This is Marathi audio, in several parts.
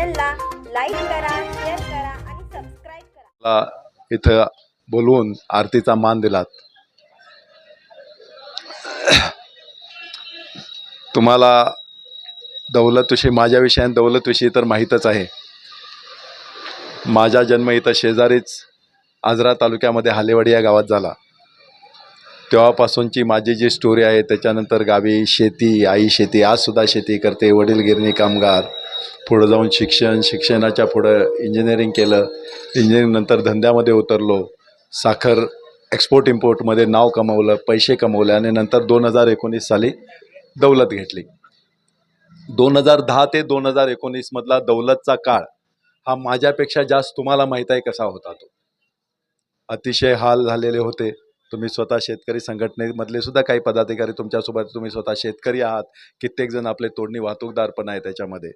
चॅनलला लाईक करा शेअर करा आणि सबस्क्राईब करा. मला इथं बोलवून आरतीचा मान दिलात. तुम्हाला दौलतविषयी माझ्याविषयी दौलतविषयी तर माहीतच आहे. माझा जन्म इथं शेजारीच आजरा तालुक्यामध्ये हालेवाडी या गावात झाला. तेव्हापासूनची माझी जी स्टोरी आहे त्याच्यानंतर गावी शेती आई शेती आजसुद्धा शेती करते वडील गिरणी कामगार. पुढं जाऊन शिक्षण शिक्षणाच्या पुढं इंजिनिअरिंग केलं. इंजिनिअरिंग नंतर धंद्यामध्ये उतरलो. साखर एक्सपोर्ट इम्पोर्टमध्ये नाव कमवलं पैसे कमवले आणि नंतर दोन हजार एकोणीस साली दौलत घेतली. दोन हजार दहा ते दोन हजार एकोणीसमधला दौलतचा काळ हा माझ्यापेक्षा जास्त तुम्हाला माहीत आहे कसा होता तो. अतिशय हाल झालेले होते. तुम्ही स्वतः शेतकरी संघटनेमधले सुद्धा काही पदाधिकारी तुमच्यासोबत तुम्ही स्वतः शेतकरी आहात. कित्येक जण आपले तोडणी वाहतूकदार पण आहे त्याच्यामध्ये.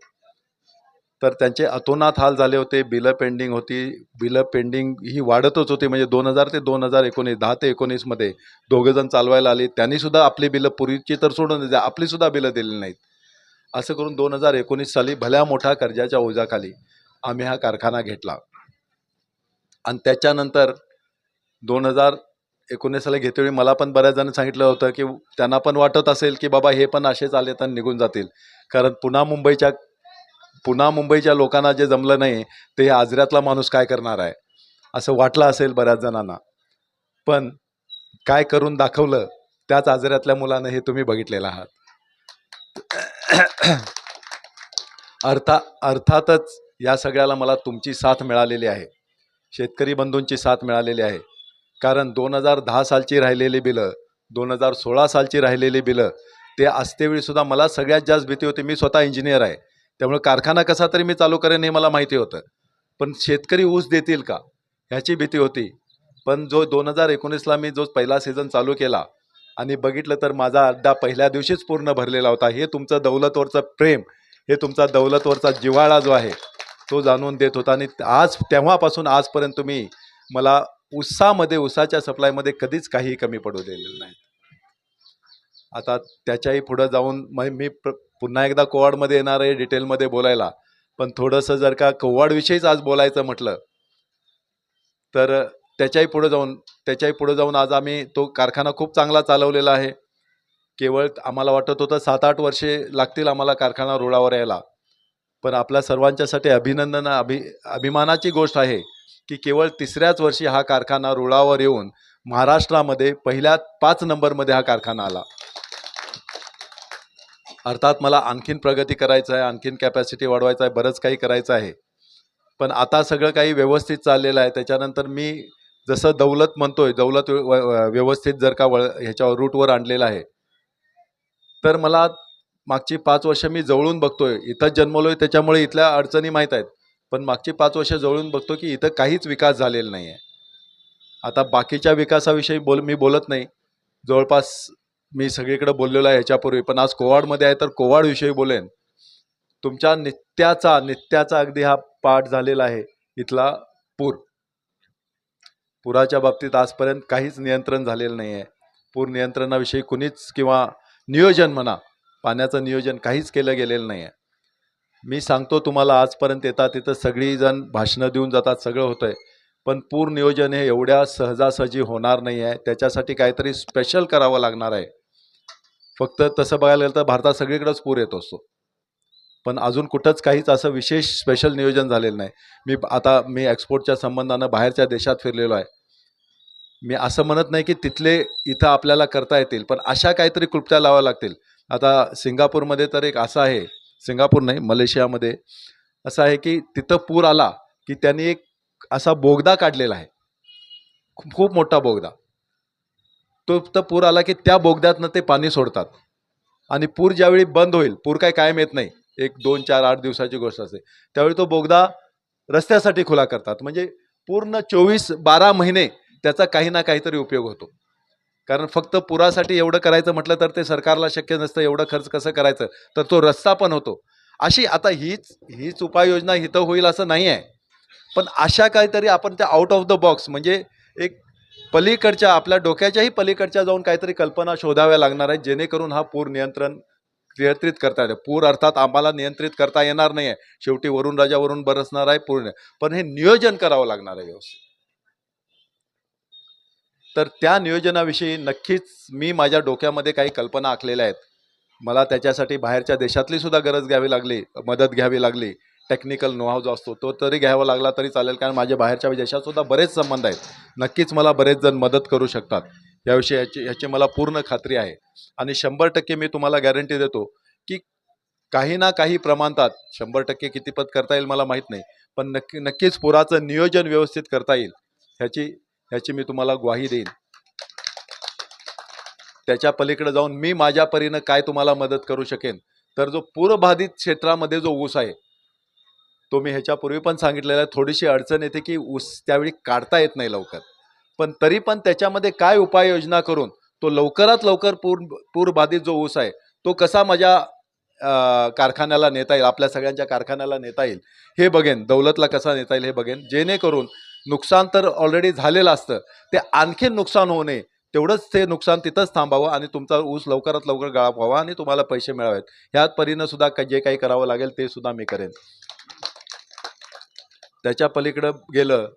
तर त्यांचे अतोनात हाल झाले होते बिलं पेंडिंग होती बिलं पेंडिंग ही वाढतच होती. म्हणजे दोन हजार ते दोन हजार एकोणीस दहा ते एकोणीसमध्ये दोघंजण चालवायला आले. त्यांनीसुद्धा आपली बिलं पूर्वीची तर सोडून द्या आपलीसुद्धा बिलं दिली नाहीत. असं करून दोन हजार एकोणीस साली भल्या मोठ्या कर्जाच्या ओझ्याखाली आम्ही हा कारखाना घेतला. आणि त्याच्यानंतर दोन हजार एकोणीस साली घेतेवेळी मला पण बऱ्याच जण सांगितलं होतं की त्यांना पण वाटत असेल की बाबा हे पण असेच आले तर निघून जातील. कारण पुन्हा मुंबईच्या पुन्हा मुंबईच्या लोकांना जे जमलं नाही ते हे आजऱ्यातला माणूस काय करणार आहे? असं वाटलं असेल बऱ्याच जणांना. पण काय करून दाखवलं त्याच आजऱ्यातल्या मुलानं हे तुम्ही बघितलेलं आहात. अर्था अर्थातच या सगळ्याला मला तुमची साथ मिळालेली आहे. शेतकरी बंधूंची साथ मिळालेली आहे. कारण दोन हजार दहा सालची राहिलेली बिलं दोन हजार सोळा सालची राहिलेली बिलं ते असतेवेळीसुद्धा मला सगळ्यात जास्त भीती होती. मी स्वतः इंजिनियर आहे. त्यामुळे कारखाना कसा तरी मी चालू करेन हे मला माहिती होतं. पण शेतकरी ऊस देतील का? ह्याची भीती होती. पण जो दोन हजार एकोणीसला मी जो पहिला सीझन चालू केला आणि बघितलं तर माझा अड्डा पहिल्या दिवशीच पूर्ण भरलेला होता. हे तुमचं दौलतवरचं प्रेम हे तुमचा दौलतवरचा जिव्हाळा जो आहे तो जाणून देत होता. आणि आज तेव्हापासून आजपर्यंत तुम्ही मला उसामध्ये उसाच्या सप्लायमध्ये कधीच काही कमी पडू दिलेलं नाही. आता त्याच्याही पुढं जाऊन मग मी प्र पुन्हा एकदा कोवाडमध्ये येणार आहे डिटेलमध्ये बोलायला. पण थोडंसं जर का कोवाडविषयीच आज बोलायचं म्हटलं तर त्याच्याही पुढं जाऊन त्याच्याही पुढं जाऊन आज आम्ही तो कारखाना खूप चांगला चालवलेला आहे. केवळ आम्हाला वाटत होतं सात आठ वर्षे लागतील आम्हाला कारखाना रुळावर यायला. पण आपल्या सर्वांच्यासाठी अभिनंदन अभि अभिमानाची गोष्ट आहे की केवळ तिसऱ्याच वर्षी हा कारखाना रुळावर येऊन महाराष्ट्रामध्ये पहिल्या पाच नंबरमध्ये हा कारखाना आला. अर्थात मला आणखीन प्रगती करायचं आहे आणखीन कॅपॅसिटी वाढवायचं आहे बरंच काही करायचं आहे पण आता सगळं काही व्यवस्थित चाललेलं आहे. त्याच्यानंतर मी जसं दौलत म्हणतोय दौलत व- व्यवस्थित जर का वळ ह्याच्यावर रूटवर आणलेलं आहे. तर मला मागची पाच वर्ष मी जवळून बघतोय. इथं जन्मलोय त्याच्यामुळे इथल्या अडचणी माहीत आहेत. पण मागची पाच वर्ष जवळून बघतो की इथं काहीच विकास झालेला नाही आहे आता बाकीच्या विकासाविषयी बोल मी बोलत नाही. जवळपास मी सगळीकडे बोललेलो आहे ह्याच्यापूर्वी पण आज कोवाडमध्ये आहे तर कोवाडविषयी बोलेन. तुमच्या नित्याचा नित्याचा अगदी हा पाठ झालेला आहे इथला पूर. पुराच्या बाबतीत आजपर्यंत काहीच नियंत्रण झालेलं नाही आहे पूर नियंत्रणाविषयी कुणीच किंवा नियोजन म्हणा पाण्याचं नियोजन काहीच केलं गेलेलं नाही आहे मी सांगतो तुम्हाला आजपर्यंत येतात तिथं सगळीजण भाषणं देऊन जातात सगळं होतं आहे पण पूर नियोजन हे एवढ्या सहजासहजी होणार नाही आहे त्याच्यासाठी काहीतरी स्पेशल करावं लागणार आहे. फक्त तसं बघायला गेलं तर भारतात सगळीकडेच पूर येत असतो. पण अजून कुठंच काहीच असं विशेष स्पेशल नियोजन झालेलं नाही. मी आता मी एक्सपोर्टच्या संबंधानं बाहेरच्या देशात फिरलेलो आहे. मी असं म्हणत नाही की तिथले इथं आपल्याला करता येतील पण अशा काहीतरी कृपत्या लावाव्या लागतील. आता सिंगापूरमध्ये तर एक असं आहे सिंगापूर नाही मलेशियामध्ये असं आहे की तिथं पूर आला की त्यांनी एक असा बोगदा काढलेला आहे. खूप मोठा बोगदा. तो तर पूर आला की त्या बोगद्यातनं ते पाणी सोडतात. आणि पूर ज्यावेळी बंद होईल पूर काय कायम येत नाही. एक दोन चार आठ दिवसाची गोष्ट असते. त्यावेळी तो बोगदा रस्त्यासाठी खुला करतात. म्हणजे पूर्ण चोवीस बारा महिने त्याचा काही ना काहीतरी उपयोग होतो. कारण फक्त पुरासाठी एवढं करायचं म्हटलं तर ते सरकारला शक्य नसतं एवढं खर्च कसं करायचं? तर तो रस्ता पण होतो. अशी आता हीच हीच उपाययोजना हिथं होईल असं नाही आहे पण अशा काहीतरी आपण त्या आउट ऑफ द बॉक्स म्हणजे एक पलीकडच्या आपल्या डोक्याच्याही पलीकडच्या जाऊन काहीतरी कल्पना शोधाव्या लागणार आहेत जेणेकरून हा पूर नियंत्रण नियंत्रित करता येतं. पूर अर्थात आम्हाला नियंत्रित करता येणार नाही आहे शेवटी वरून राजावरून बरसणार आहे पूर्ण. पण हे नियोजन करावं लागणार आहे व्यवस्थित. तर त्या नियोजनाविषयी नक्कीच मी माझ्या डोक्यामध्ये काही कल्पना आखलेल्या आहेत. मला त्याच्यासाठी बाहेरच्या देशातली सुद्धा गरज घ्यावी लागली मदत घ्यावी लागली. टेक्निकल नोहाव जो असतो तो तरी घ्यावा लागला तरी चालेल. कारण माझे बाहेरच्या देशातसुद्धा बरेच संबंध आहेत. नक्कीच मला बरेच जण मदत करू शकतात. याविषयी याची याची मला पूर्ण खात्री आहे. आणि शंभर टक्के मी तुम्हाला गॅरंटी देतो की काही ना काही प्रमाणात शंभर टक्के कितीपत करता येईल मला माहीत नाही. पण नक्की नक्कीच पुराचं नियोजन व्यवस्थित करता येईल. ह्याची ह्याची मी तुम्हाला ग्वाही देईन. त्याच्या पलीकडे जाऊन मी माझ्या परीनं काय तुम्हाला मदत करू शकेन? तर जो पूरबाधित क्षेत्रामध्ये जो ऊस आहे तो मी ह्याच्यापूर्वी पण सांगितलेला आहे थोडीशी अडचण येते की ऊस त्यावेळी काढता येत नाही लवकर. पण तरी पण त्याच्यामध्ये काय उपाययोजना करून तो लवकरात लवकर पूर पूरबाधित जो ऊस आहे तो कसा माझ्या कारखान्याला नेता येईल आपल्या सगळ्यांच्या कारखान्याला नेता येईल हे बघेन दौलतला कसा नेता येईल हे बघेन. जेणेकरून नुकसान तर ऑलरेडी झालेलं असतं ते आणखीन नुकसान होऊ नये तेवढंच ते नुकसान तिथंच थांबावं आणि तुमचा ऊस लवकरात लवकर गाळप व्हावा आणि तुम्हाला पैसे मिळावेत. ह्यात परीनं सुद्धा जे काही करावं लागेल ते सुद्धा मी करेन. त्याच्या पलीकडं गेलं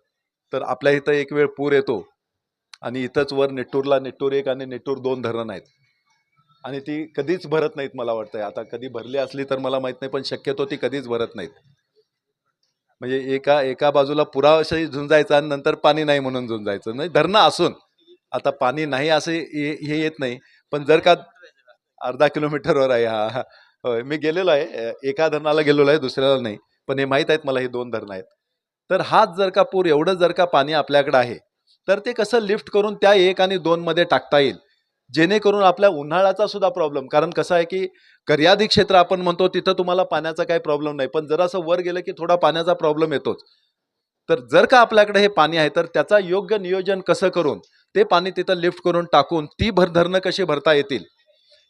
तर आपल्या इथं एक वेळ पूर येतो आणि इथंच वर नेट्टूरला नेट्टूर एक आणि नेट्टूर दोन धरणं आहेत. आणि ती कधीच भरत नाहीत मला वाटतंय. आता कधी भरली असली तर मला माहीत नाही पण शक्यतो ती कधीच भरत नाहीत. म्हणजे एका एका बाजूला पुरावाशी झुंजायचं आणि नंतर पाणी नाही म्हणून झुंजायचं. नाही धरणं असून आता पाणी नाही असं हे येत नाही. पण जर का अर्धा किलोमीटरवर आहे हा. होय मी गेलेलो आहे. एका धरणाला गेलेलो आहे दुसऱ्याला नाही. पण हे माहीत आहेत मला हे दोन धरणं आहेत. तर हाच जर का पूर एवढं जर का पाणी आपल्याकडे आहे तर ते कसं लिफ्ट करून त्या एक आणि दोनमध्ये टाकता येईल? जेणेकरून आपल्या उन्हाळ्याचा सुद्धा प्रॉब्लेम कारण कसं आहे की कर्यादी क्षेत्र आपण म्हणतो तिथं तुम्हाला पाण्याचा काही प्रॉब्लेम नाही. पण जरासं वर गेलं की थोडा पाण्याचा प्रॉब्लेम येतोच. तर जर का आपल्याकडे हे पाणी आहे तर त्याचा योग्य नियोजन कसं करून ते पाणी तिथं लिफ्ट करून टाकून ती भर धरणं कशी भरता येतील?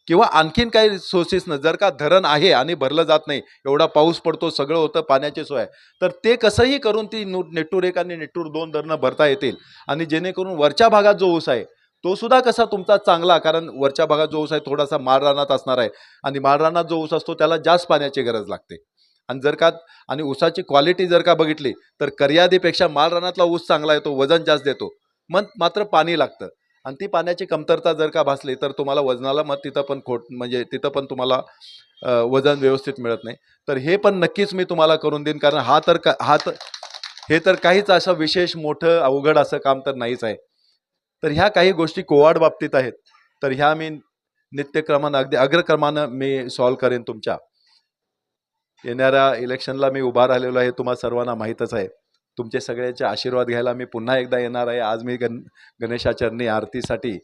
किंवा आणखीन काही सोर्सेसनं जर का धरण आहे आणि भरलं जात नाही एवढा पाऊस पडतो सगळं होतं पाण्याची सोय तर ते कसंही करून ती नु नेटूर एक आणि नेटूर दोन धरणं भरता येतील. आणि जेणेकरून वरच्या भागात जो ऊस आहे तो सुद्धा कसा तुमचा चांगला कारण वरच्या भागात जो ऊस आहे थोडासा माळरानात असणार आहे. आणि माळरानात जो ऊस असतो त्याला जास्त पाण्याची गरज लागते. आणि जर का आणि ऊसाची क्वालिटी जर का बघितली तर कर्यादीपेक्षा माळरानातला ऊस चांगला येतो वजन जास्त देतो. मग मात्र पाणी लागतं. आणि ती पाण्याची कमतरता जर का भासली तर तुम्हाला वजनाला मग तिथं पण खोट म्हणजे तिथं पण तुम्हाला वजन व्यवस्थित मिळत नाही. तर हे पण नक्कीच मी तुम्हाला करून देईन कारण हा तर का हा तर हे तर काहीच असं विशेष मोठं अवघड असं काम तर नाहीच आहे. तर ह्या काही गोष्टी कोवाड बाबतीत आहेत. तर ह्या मी नित्यक्रमानं अगदी अग्रक्रमानं मी सॉल्व करेन तुमच्या. येणाऱ्या इलेक्शनला मी उभा राहिलेलो आहे तुम्हाला सर्वांना माहीतच आहे. तुमचे सगळ्याचे आशीर्वाद घ्यायला मी पुन्हा एकदा येणार आहे. आज मी गण गणेशाचरणी आरतीसाठी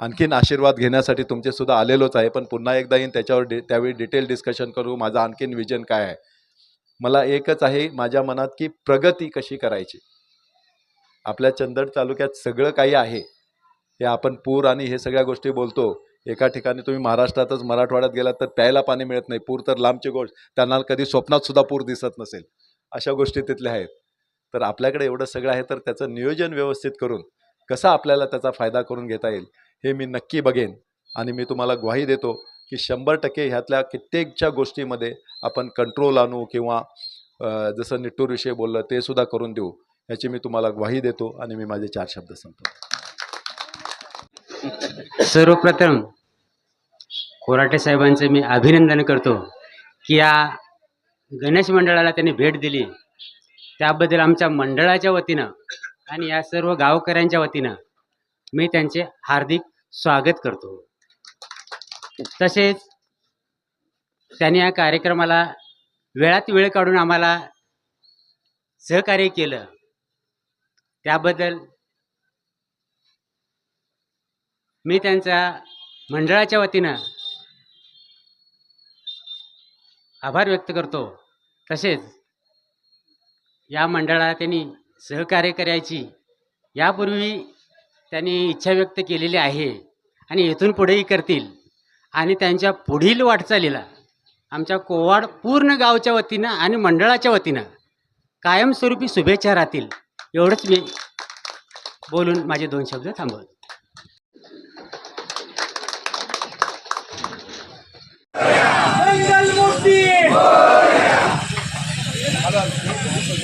आणखीन आशीर्वाद घेण्यासाठी तुमचेसुद्धा आलेलोच आहे. पण पुन्हा एकदा येईन त्याच्यावर डि त्यावेळी डिटेल डिस्कशन करू. माझं आणखीन विजन काय आहे? मला एकच आहे माझ्या मनात की प्रगती कशी करायची? आपल्या चंदड तालुक्यात सगळं काही आहे. हे आपण पूर आणि हे सगळ्या गोष्टी बोलतो. एका ठिकाणी तुम्ही महाराष्ट्रातच मराठवाड्यात गेलात तर प्यायला पाणी मिळत नाही. पूर तर लांबची गोष्ट त्यांना कधी स्वप्नात सुद्धा पूर दिसत नसेल. अशा गोष्टी तिथल्या आहेत. तर आपल्याकडे एवढं सगळं आहे तर त्याचं नियोजन व्यवस्थित करून कसा आपल्याला त्याचा फायदा करून घेता येईल हे मी नक्की बघेन. आणि मी तुम्हाला ग्वाही देतो की शंभर टक्के ह्यातल्या कित्येकच्या गोष्टीमध्ये आपण कंट्रोल आणू किंवा जसं निट्टूरविषयी बोललं ते सुद्धा करून देऊ. ह्याची मी तुम्हाला ग्वाही देतो आणि मी माझे चार शब्द संपतो सर्वप्रथम कोराटे साहेबांचं मी अभिनंदन करतो की या गणेश मंडळाला त्यांनी भेट दिली. त्याबद्दल आमच्या मंडळाच्या वतीनं आणि या सर्व गावकऱ्यांच्या वतीनं मी त्यांचे हार्दिक स्वागत करतो. तसेच त्यांनी या कार्यक्रमाला वेळात वेळ काढून आम्हाला सहकार्य केलं. त्याबद्दल मी त्यांच्या मंडळाच्या वतीनं आभार व्यक्त करतो. तसेच या मंडळाला त्यांनी सहकार्य करायची. यापूर्वी त्यांनी इच्छा व्यक्त केलेली आहे आणि इथून पुढेही करतील. आणि त्यांच्या पुढील वाटचालीला आमच्या कोवाड पूर्ण गावच्या वतीनं आणि मंडळाच्या वतीनं कायमस्वरूपी शुभेच्छा राहतील. एवढंच मी बोलून माझे दोन शब्द थांबवतो. मंगलमूर्ती